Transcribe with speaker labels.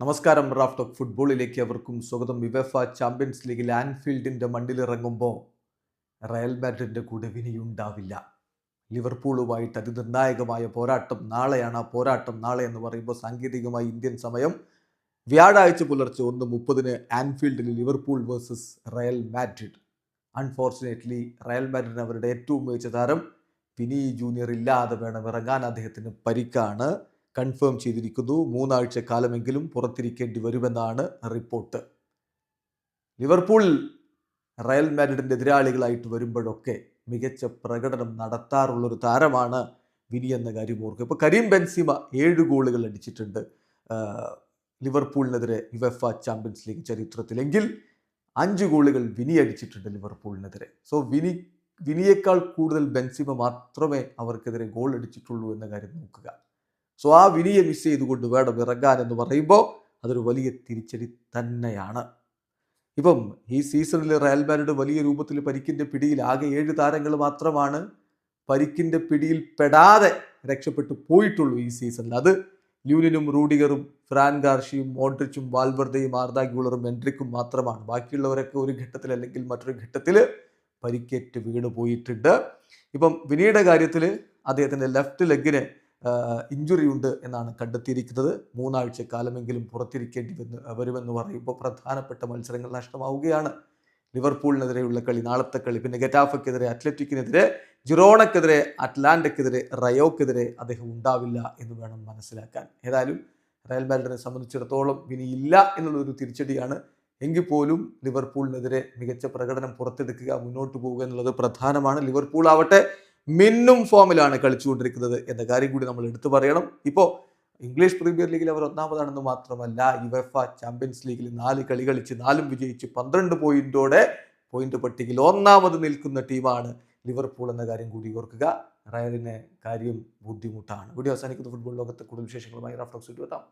Speaker 1: നമസ്കാരം Raf talk ഫുട്ബോളിലേക്ക് അവർക്കും സ്വാഗതം. വിവഫ ചാമ്പ്യൻസ് ലീഗിൽ ആൻഫീൽഡിന്റെ മണ്ണിലിറങ്ങുമ്പോൾ റയൽ മാഡ്രിഡിന്റെ കൂടെ വിനിയുണ്ടാവില്ല. ലിവർപൂളുമായിട്ട് അതിനിർണായകമായ പോരാട്ടം നാളെയാണ്. ആ പോരാട്ടം നാളെ എന്ന് പറയുമ്പോൾ സാങ്കേതികമായി ഇന്ത്യൻ സമയം വ്യാഴാഴ്ച പുലർച്ചെ ഒന്ന് മുപ്പതിന് ആൻഫീൽഡിൽ Liverpool versus Real Madrid. Unfortunately Real മാഡ്രിഡിന് അവരുടെ ഏറ്റവും മികച്ച താരം വിനി ജൂനിയർ ഇല്ലാതെ വേണം ഇറങ്ങാൻ. അദ്ദേഹത്തിന് പരിക്കാണ്. കൺഫേം ചെയ്തിരിക്കുന്നു. മൂന്നാഴ്ച കാലമെങ്കിലും പുറത്തിരിക്കേണ്ടി വരുമെന്നാണ് റിപ്പോർട്ട്. ലിവർപൂൾ റയൽ മാഡ്രിഡിന്റെ എതിരാളികളായിട്ട് വരുമ്പോഴൊക്കെ മികച്ച പ്രകടനം നടത്താറുള്ളൊരു താരമാണ് വിനി എന്ന കാര്യം ഓർക്കുക. ഇപ്പോൾ കരീം ബെൻസിമ ഏഴ് ഗോളുകൾ അടിച്ചിട്ടുണ്ട്. ലിവർപൂളിനെതിരെ യുവഫ ചാമ്പ്യൻസ് ലീഗ് ചരിത്രത്തിലെങ്കിൽ അഞ്ച് ഗോളുകൾ വിനി അടിച്ചിട്ടുണ്ട് ലിവർപൂളിനെതിരെ. സോ വിനി വിനിയേക്കാൾ കൂടുതൽ ബെൻസിമ മാത്രമേ അവർക്കെതിരെ ഗോൾ അടിച്ചിട്ടുള്ളൂ എന്ന കാര്യം നോക്കുക. സോ ആ വിനിയെ മിസ് ചെയ്തുകൊണ്ട് വേണം ഇറങ്ങാൻ എന്ന് പറയുമ്പോൾ അതൊരു വലിയ തിരിച്ചടി തന്നെയാണ്. ഇപ്പം ഈ സീസണിൽ റയൽ മാഡ്രിഡ് വലിയ രൂപത്തിൽ പരിക്കിന്റെ പിടിയിൽ ആകെ ഏഴ് താരങ്ങൾ മാത്രമാണ് പരിക്കിന്റെ പിടിയിൽ പെടാതെ രക്ഷപ്പെട്ടു പോയിട്ടുള്ളൂ ഈ സീസണിൽ അത് ല്യൂലിനും റൂഡിഗറും ഫ്രാൻ ഗാർഷിയും മോഡ്രിച്ചും വാൽവർദയും ആർദാഗ്യുളറും എൻട്രിക്കും മാത്രമാണ്. ബാക്കിയുള്ളവരൊക്കെ ഒരു ഘട്ടത്തിൽ അല്ലെങ്കിൽ മറ്റൊരു ഘട്ടത്തിൽ പരിക്കേറ്റ് വീണ് പോയിട്ടുണ്ട് ഇപ്പം വിനിയുടെ കാര്യത്തിൽ അദ്ദേഹത്തിന്റെ ലെഫ്റ്റ് ലെഗിന് ഇഞ്ചുറി ഉണ്ട് എന്നാണ് കണ്ടെത്തിയിരിക്കുന്നത്. മൂന്നാഴ്ച കാലമെങ്കിലും പുറത്തിരിക്കേണ്ടി വന്ന് വരുമെന്ന് പറയുമ്പോൾ പ്രധാനപ്പെട്ട മത്സരങ്ങൾ നഷ്ടമാവുകയാണ്. ലിവർപൂളിനെതിരെയുള്ള കളി നാളത്തെ കളി പിന്നെ ഗെറ്റാഫയ്ക്കെതിരെ അത്ലറ്റിക്കിനെതിരെ ജിറോണക്കെതിരെ അറ്റ്ലാന്റക്കെതിരെ റയോക്കെതിരെ അദ്ദേഹം ഉണ്ടാവില്ല എന്ന് വേണം മനസ്സിലാക്കാൻ. ഏതായാലും റയൽ മാഡ്രിഡിനെ സംബന്ധിച്ചിടത്തോളം ഇനി ഇല്ല എന്നുള്ളൊരു തിരിച്ചടിയാണ്. എങ്കിൽ പോലും ലിവർപൂളിനെതിരെ മികച്ച പ്രകടനം പുറത്തെടുക്കുക മുന്നോട്ട് പോവുക എന്നുള്ളത് പ്രധാനമാണ്. ലിവർപൂൾ ആവട്ടെ മിന്നും ഫോമിലാണ് കളിച്ചുകൊണ്ടിരിക്കുന്നത് എന്ന കാര്യം കൂടി നമ്മൾ എടുത്തു പറയണം. ഇപ്പോൾ ഇംഗ്ലീഷ് പ്രീമിയർ ലീഗിൽ അവർ ഒന്നാമതാണെന്ന് മാത്രമല്ല യുവഫ ചാമ്പ്യൻസ് ലീഗിൽ നാല് കളി കളിച്ച് നാലും വിജയിച്ച് പന്ത്രണ്ട് പോയിന്റോടെ പോയിന്റ് പട്ടികയിൽ ഒന്നാമത് നിൽക്കുന്ന ടീമാണ് ലിവർപൂൾ എന്ന കാര്യം കൂടി ഓർക്കുക. റയലിന് കാര്യം ബുദ്ധിമുട്ടാണ്. വീഡിയോ അവസാനിക്കുന്ന. ഫുട്ബോൾ ലോകത്തെ കൂടുതൽ വിശേഷങ്ങളുമായി റഫ്ലോക്സ് എത്താം.